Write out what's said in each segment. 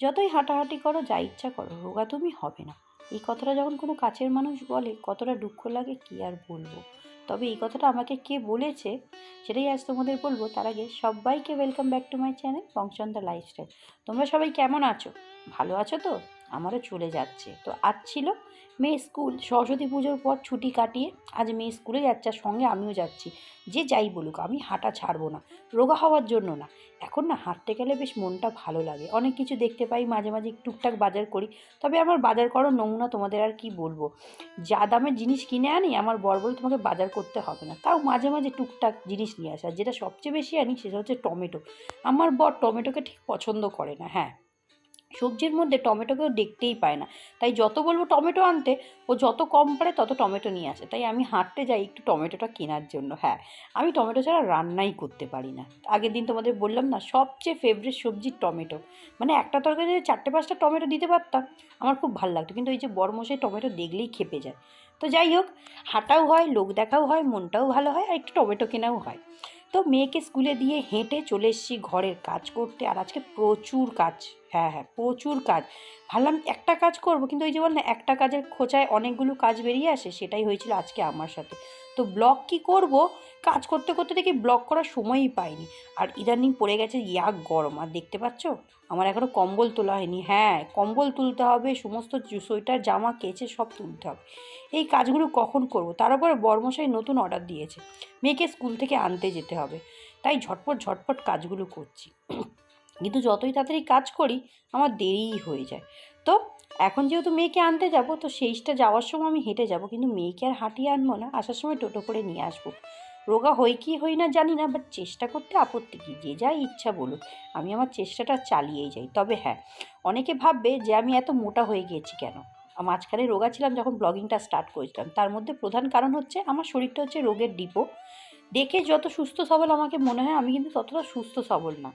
যতই হাঁটাহাঁটি করো, যা ইচ্ছা করো, রোগা তুমি হবে না। এই কথাটা যখন কোনো কাছের মানুষ বলে, কতটা দুঃখ লাগে কী আর বলব? তবে এই কথাটা আমাকে কে বলেছে, সেটাই আজ তোমাদের বলব। তার আগে সবাইকে welcome back to my channel পংচন্দা lifestyle তোমরা সবাই কেমন আছো? ভালো আছো তো? আমারও চলে যাচ্ছে। তো আজ ছিল মেয়ে স্কুল। সরস্বতী পুজোর পর ছুটি কাটিয়ে আজ মেয়ে স্কুলে যাচ্ছে সঙ্গে আমিও যাচ্ছি। যে যাই বলুক, আমি হাঁটা ছাড়বো না, রোগা হওয়ার জন্য না। এখন না হাঁটতে গেলে বেশ মনটা ভালো লাগে। অনেক কিছু দেখতে পাই, মাঝে মাঝে টুকটাক বাজার করি। তবে আমার বাজার করার নমুনা তোমাদের আর কি বলব? যা দামের জিনিস কিনে আনি, আমার বর বলে তোমাকে বাজার করতে হবে না। তাও মাঝে মাঝে টুকটাক জিনিস নিয়ে আসা। যেটা সবচেয়ে বেশি আনি, সেটা হচ্ছে টমেটো। আমার বর টমেটোকে ঠিক পছন্দ করে না হ্যাঁ। সবজির মধ্যে টমেটোকেও দেখতেই পায় না। তাই যত বলব টমেটো আনতে, ও যত কম পারে তত টমেটো নিয়ে আসে। তাই আমি হাঁটতে যাই একটু টমেটোটা কেনার জন্য। হ্যাঁ আমি টমেটো ছাড়া রান্নাই করতে পারি না। আগের দিন তোমাদের বললাম না, সবচেয়ে ফেভারিট সবজি টমেটো। মানে একটা তরকারি যদি চারটে পাঁচটা টমেটো দিতে পারতাম, আমার খুব ভালো লাগতো। কিন্তু ওই যে বড় মশাই টমেটো দেখলেই খেপে যায়। তো যাই হোক, হাঁটাও হয়, লোক দেখাও হয়, মনটাও ভালো হয়, আর একটু টমেটো কেনাও হয়। তো মেয়েকে স্কুলে দিয়ে হেঁটে চলে এসেছি ঘরের কাজ করতে, আর আজকে প্রচুর কাজ হ্যাঁ হ্যাঁ প্রচুর কাজ। ভাবলাম একটা কাজ করব, কিন্তু ওই যে বল না, একটা কাজের খোঁচায় অনেকগুলো কাজ বেরিয়ে আসে, সেটাই হয়েছিল আজকে আমার সাথে। তো ব্লগ কি করব কাজ করতে করতে দেখি ব্লগ করার সময়ই পাইনি। আর ইদানিং পড়ে গেছে ইয়াক গরম। আর দেখতে পাচ্ছ? আমার এখনও কম্বল তোলা হয়নি। হ্যাঁ কম্বল তুলতে হবে, সমস্ত সোয়েটার, জামা, কেচে সব তুলতে হবে। এই কাজগুলো কখন করব? তার উপরে বর্মশাই নতুন অর্ডার দিয়েছে। মেয়েকে স্কুল থেকে আনতে যেতে হবে। তাই ঝটপট ঝটপট কাজগুলো করছি। কিন্তু যতই তাড়াতাড়ি কাজ করি, আমার দেরিই হয়ে যায়। তো এখন যেহেতু মেয়েকে আনতে যাব, তো সেইটা যাওয়ার সময় আমি হেঁটে যাব। কিন্তু মেয়েকে আর হাঁটিয়ে আনব না। আসার সময় টোটো করে নিয়ে আসব। রোগা হই কি হই না জানি না বাট চেষ্টা করতে আপত্তি কী? যে যাই ইচ্ছা বলুক, আমি আমার চেষ্টাটা চালিয়েই যাই। তবে হ্যাঁ অনেকে ভাববে যে আমি এত মোটা হয়ে গিয়েছি কেন? মাঝখানে রোগা ছিলাম যখন ব্লগিংটা স্টার্ট করেছিলাম তার মধ্যে প্রধান কারণ হচ্ছে আমার শরীরটা হচ্ছে রোগের ডিপো দেখে যত সুস্থ সবল আমাকে মনে হয়, আমি কিন্তু ততটা সুস্থ সবল না।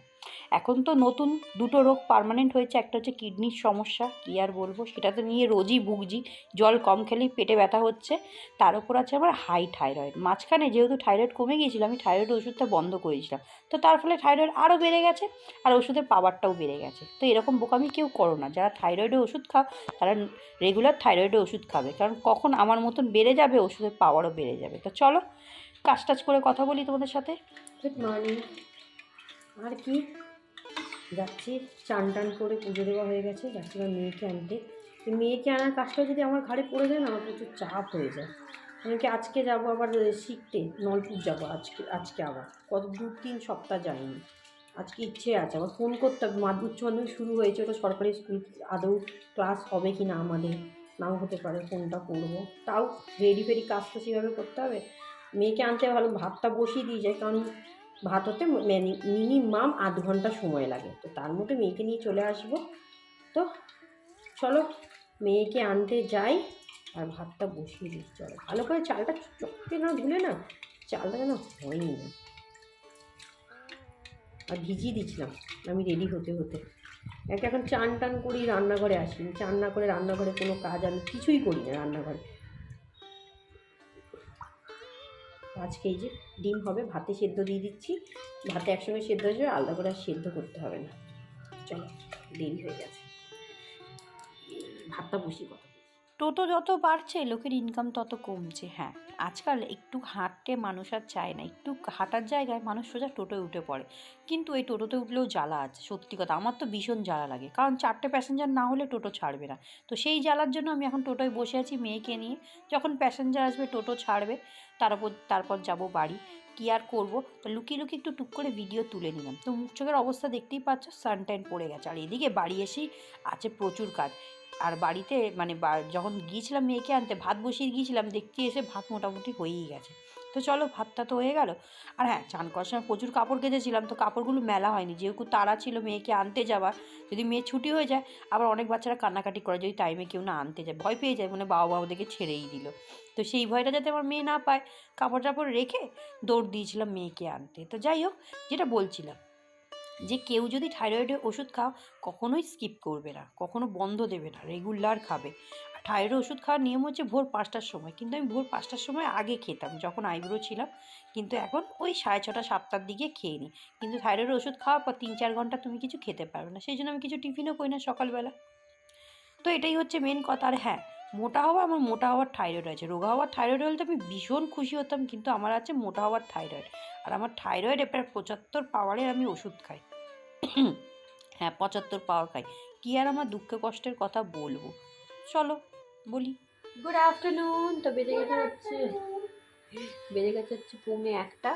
এখন তো নতুন দুটো রোগ পার্মানেন্ট হয়েছে, একটা হচ্ছে কিডনির সমস্যা, কী আর বলব? সেটা তো নিয়ে রোজই ভুগছি, জল কম খেলেই পেটে ব্যথা হচ্ছে। তার উপর আছে আমার হাই থাইরয়েড মাঝখানে যেহেতু থাইরয়েড কমে গিয়েছিল, আমি থাইরয়েড ওষুধটা বন্ধ করেছিলাম। তো তার ফলে থাইরয়েড আরও বেড়ে গেছে, আর ওষুধের পাওয়ারটাও বেড়ে গেছে। তো এরকম বোকামি কেউ করো না। যারা থাইরয়েডের ওষুধ খাও, তারা রেগুলার থাইরয়েডের ওষুধ খাবে। কারণ কখন আমার মতন বেড়ে যাবে, ওষুধের পাওয়ারও বেড়ে যাবে। তো চলো কাজ টাজ করে কথা বলি তোমাদের সাথে? গুড মর্নিং আর কি? যাচ্ছি, চান টান করে পুজো দেওয়া হয়ে গেছে, যাচ্ছি আমার মেয়েকে আনতে। মেয়েকে আনার কাজটা যদি আমার ঘাড়ে পড়ে যায় না, আমার প্রচুর চাপ হয়ে যায়। আমি কি আজকে যাব আবার শিখতে? নলপুর যাব আজকে আজকে আবার। কত দু, তিন সপ্তাহ যায়নি আজকে ইচ্ছে আছে, আবার ফোন করতে হবে। মাধ্যমিক উচ্চ মাধ্যমিক শুরু হয়েছে, ওটা সরকারি স্কুল, আদৌ ক্লাস হবে কি না আমাদের? নাও হতে পারে ফোনটা করব। তাও রেডি ফেডি কাজটা সেভাবে করতে হবে? মেয়েকে আনতে ভালো ভাতটা বসিয়ে দিয়ে যায়, কারণ ভাত হতে মিনিমাম আধ ঘণ্টা সময় লাগে। তো তার মধ্যে মেয়েকে নিয়ে চলে আসব। তো চলো মেয়েকে আনতে যাই আর ভাতটা বসিয়ে দিই। চলো, ভালো করে চালটা চটকে না ধুলে না চালটা যেন হয়নি। না আর ভিজিয়ে দিচ্ছিলাম আমি রেডি হতে হতে। একটা এখন চান টান করি, রান্নাঘরে আসি চান না করে রান্নাঘরে কোনো কাজ আমি কিছুই করি না রান্নাঘরে। আজকে এই যে ডিম হবে, ভাতে সেদ্ধ দিয়ে দিচ্ছি। ভাতে একসঙ্গে সেদ্ধ হয়ে যাবে, আলাদা করে আর সেদ্ধ করতে হবে না। চলো, দেরি হয়ে গেছে। ভাতটা বসি কথা টোটো যত বাড়ছে, লোকের ইনকাম তত কমছে হ্যাঁ। আজকাল একটু হাঁটতে মানুষ আর চায় না, একটু হাঁটার জায়গায় মানুষ সোজা টোটোয় উঠে পড়ে। কিন্তু এই টোটোতে উঠলেও জ্বালা আছে, সত্যি কথা। আমার তো ভীষণ জ্বালা লাগে, কারণ চারটে প্যাসেঞ্জার না হলে টোটো ছাড়বে না। তো সেই জ্বালার জন্য আমি এখন টোটোয় বসে আছি মেয়েকে নিয়ে। যখন প্যাসেঞ্জার আসবে, টোটো ছাড়বে, তার তারপর তারপর যাব বাড়ি। কী আর করব? তো লুকিয়ে লুকিয়ে একটু টুক করে ভিডিও তুলে নিলাম। তো মুখ চোখের অবস্থা দেখতেই পাচ্ছ সানটাইন পড়ে গেছে। আর এদিকে বাড়ি এসেই আছে প্রচুর কাজ। আর বাড়িতে মানে যখন গিয়েছিলাম মেয়েকে আনতে, ভাত বসিয়ে গিয়েছিলাম, দেখতে এসে ভাত মোটামুটি হয়েই গেছে। তো চলো, ভাতটা তো হয়ে গেল। আর হ্যাঁ চান করার সময় প্রচুর কাপড় কেঁদেছিলাম তো কাপড়গুলো মেলা হয়নি। যেহেতু তারা ছিল মেয়েকে আনতে যাওয়ার, যদি মেয়ে ছুটি হয়ে যায়, আবার অনেক বাচ্চারা কান্নাকাটি করে, যদি টাইমে কেউ না আনতে যায়, ভয় পেয়ে যায় মানে বাবা বাবা ওদেরকে ছেড়েই দিল। তো সেই ভয়টা যাতে আমার মেয়ে না পায় কাপড় টাপড় রেখে দৌড় দিয়েছিলাম মেয়েকে আনতে। তো যাই হোক, যেটা বলছিলাম যে কেউ যদি থাইরয়েডের ওষুধ খাও, কখনোই স্কিপ করবে না, কখনো বন্ধ দেবে না রেগুলার খাবে। থাইরয়েড ওষুধ খাওয়ার নিয়ম হচ্ছে ভোর পাঁচটার সময়, কিন্তু আমি ভোর পাঁচটার সময় আগে খেতাম, যখন আইব্রো ছিলাম, কিন্তু এখন ওই সাড়ে ছটা, সাতটার দিকে খেয়ে নিই কিন্তু থাইরয়েড ওষুধ খাওয়ার পর তিন, চার ঘণ্টা তুমি কিছু খেতে পারবে না, সেই জন্য আমি কিছু টিফিনও করি না সকালবেলা। তো এটাই হচ্ছে মেন কথা, আর হ্যাঁ মোটা হওয়া আমার মোটা হওয়ার থাইরয়েড আছে। রোগা হওয়ার থাইরয়েড হলে তো আমি ভীষণ খুশি হতাম, কিন্তু আমার আছে মোটা হওয়ার থাইরয়েড আর আমার থাইরয়েড প্রায় পঁচাত্তর পাওয়ারের আমি ওষুধ খাই। হ্যাঁ পঁচাত্তর পাওয়ার খাই। কী আর আমার দুঃখ কষ্টের কথা বলব? চলো, বলি। গুড আফটারনুন তো বেজে গেছে হচ্ছে, বেজে গেছে হচ্ছে পৌনে একটা।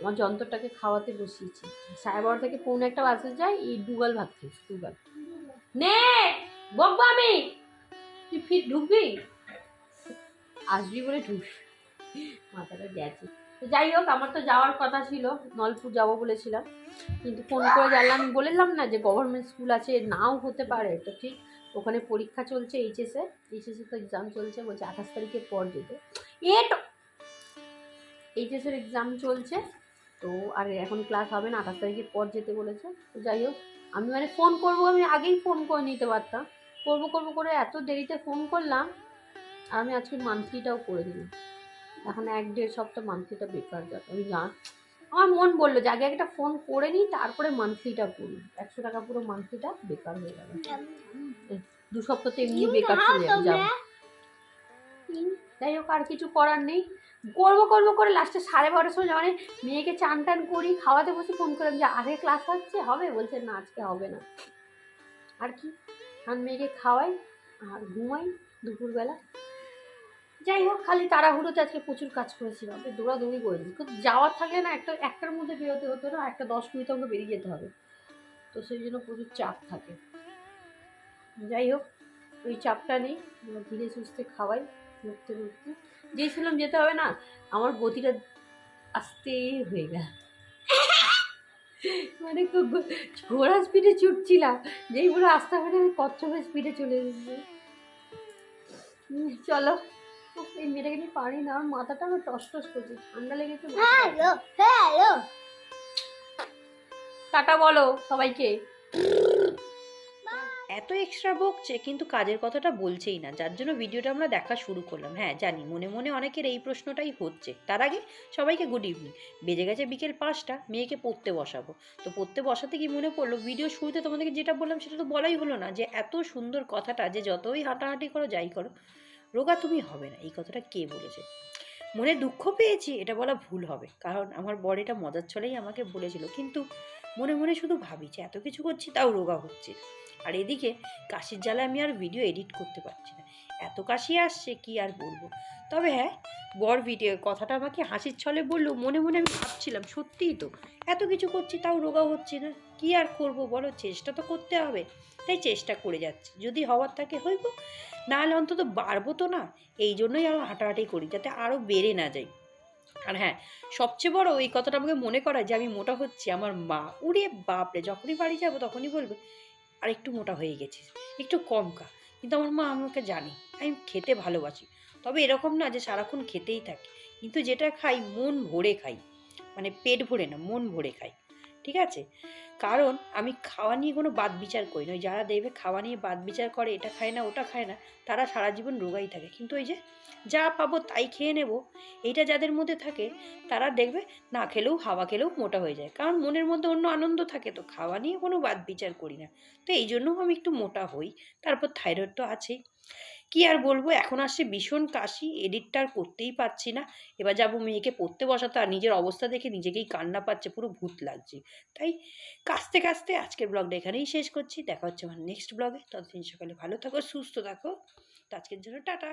আমার যন্ত্রটাকে খাওয়াতে বসিয়েছি। সাড়ে বারো থেকে পৌনে একটা বাজতে যায়, এই ডুগাল ভাবছিস ডুগাল নে, বকবো আমি। তুই ফির ঢুকবি? আসবি বলে ঢুক মাথাটা গেছে। তো যাই হোক, আমার তো যাওয়ার কথা ছিল নলপুর যাব বলেছিলাম। কিন্তু ফোন করে জানলাম, বললাম না যে গভর্নমেন্ট স্কুল আছে, নাও হতে পারে। তো ঠিক ওখানে পরীক্ষা চলছে এইচএসে এইচএসে তো এক্সাম চলছে, বলছে আঠাশ তারিখের পর যেতে। এটো! এইচএসের এক্সাম চলছে। তো আর এখন ক্লাস হবে না, আঠাশ তারিখের পর যেতে বলেছে। তো যাই হোক আমি মানে ফোন করব আমি আগেই ফোন করে নিতে পারতাম। করব করব করে এত দেরিতে ফোন করলাম আর আমি আজকে মান্থলিটাও করে দিলাম। এখন এক দেড় সপ্তাহ মান্থলিটা বেকার যাবে আমি জান আমার মন বলল যে আগে একটা ফোন করে নিই তারপরে মান্থলিটা করি একশো টাকা পুরো মান্থলিটা বেকার হয়ে যাবে দু সপ্তাহ তো এমনি বেকার চলে যাবে। যাই হোক আর কিছু করার নেই। করব করব করে লাস্টে সাড়ে বারোটার সময় এই মেয়েকে চান টান করি, খাওয়াতে বসে ফোন করলাম, যে আগে ক্লাস হচ্ছে? হবে? বলছে, না, আজকে হবে না। আর কি? আর মেয়েকে খাওয়াই আর ঘুমাই দুপুরবেলা। যাই হোক, খালি তাড়াহুড়োতে আজকে প্রচুর কাজ করেছি বাপরে, দৌড়াদৌড়ি করেছি খুব যাওয়ার থাকলে না একটা, একটার মধ্যে বেরোতে হতো না, একটা দশ মিনিট আমাকে বেরিয়ে যেতে হবে। তো সেই জন্য প্রচুর চাপ থাকে। যাই হোক, ওই চাপটা নেই, ধীরে সুস্থে খাওয়াই। নড়তে নড়তে যেছিলাম যেতে হবে না আমার গতিটা আস্তে হয়ে গেল। মানে খুব ঘোড়া স্পিডে ছুটছিলাম যেই পুরো আস্তে করে আমি কচ্ছপের স্পিডে চলে এসেছি। চলো এই মেয়েটাকে নিয়ে পারি না আমার মাথাটা আমার টস টস করছে ঠান্ডা লেগেছে হ্যালো হ্যালো টাটা বলো সবাইকে। এত এক্সট্রা বকছে, কিন্তু কাজের কথাটা বলছেই না। যার জন্য ভিডিওটা আমরা দেখা শুরু করলাম। হ্যাঁ জানি, মনে মনে অনেকের এই প্রশ্নটাই হচ্ছে। তার আগে সবাইকে গুড ইভিনিং বেজে গেছে বিকেল পাঁচটা, মেয়েকে পড়তে বসাবো। তো পড়তে বসাতে কি মনে পড়ল? ভিডিও শুরুতে তোমাদেরকে যেটা বললাম সেটা তো বলাই হলো না যে, এত সুন্দর কথাটা যে যতই হাঁটাহাঁটি করো, যাই করো, রোগা তুমি হবে না। এই কথাটা কে বলেছে? মনে দুঃখ পেয়েছি, এটা বলা ভুল হবে। কারণ আমার বর এটা মজার ছলেই আমাকে বলেছিল। কিন্তু মনে মনে শুধু ভাবি যে এত কিছু করছি তাও রোগা হচ্ছে আর এদিকে কাশির জ্বালা আমি আর ভিডিও এডিট করতে পারছি না। এত কাশি আসছে, কি আর বলব? তবে হ্যাঁ বর ভিডিও কথাটা আমাকে হাসির ছলে বলল, মনে মনে আমি ভাবছিলাম, সত্যিই তো, এত কিছু করছি তাও রোগা হচ্ছে না, কি আর করব বলো, চেষ্টা তো করতে হবে, তাই চেষ্টা করে যাচ্ছি, যদি হওয়ার থাকে হইব, নাহলে অন্তত বাড়বো তো না, এই জন্যই আরও হাঁটাহাঁটি করি, যাতে আরও বেড়ে না যাই। আর হ্যাঁ সবচেয়ে বড় এই কথাটা আমাকে মনে করায় যে, আমি মোটা হচ্ছি, আমার মা উড়ে বাপরে, যখনই বাড়ি যাব তখনই বলবে আর একটু মোটা হয়ে গেছিস, একটু কম খা। কিন্তু আমার মা আমাকে জানে, আমি খেতে ভালোবাসি। তবে এরকম না যে সারাক্ষণ খেতেই থাকি। কিন্তু যেটা খাই, মন ভরে খাই। মানে পেট ভরে না, মন ভরে খাই। ঠিক আছে? কারণ আমি খাওয়া নিয়ে কোনো বাদ বিচার করি না যারা দেখবে খাওয়া নিয়ে বাদ বিচার করে, এটা খায় না, ওটা খায় না, তারা সারা জীবন রোগাই থাকে। কিন্তু ওই যে যা পাবো তাই খেয়ে নেব, এইটা যাদের মধ্যে থাকে, তারা দেখবে না খেলেও, হাওয়া খেলেও মোটা হয়ে যায়। কারণ মনের মধ্যে অন্য আনন্দ থাকে, তো খাওয়া নিয়ে কোনো বাদ বিচার করি না। তো এই জন্যও আমি একটু মোটা হই। তারপর থাইরয়েড তো আছেই। কি আর বলব? এখন আসছে ভীষণ কাশি এডিটটা আর করতেই পারছি না। এবার যাব মেয়েকে পড়তে বসাতে আর নিজের অবস্থা দেখে নিজেকেই কান্না পাচ্ছে, পুরো ভূত লাগছে। তাই কাস্তে কাস্তে আজকের ব্লগটা এখানেই শেষ করছি। দেখা হচ্ছে আমার নেক্সট ব্লগে ততদিন সকালে ভালো থাকো, সুস্থ থাকো। তো আজকের জন্য টাটা।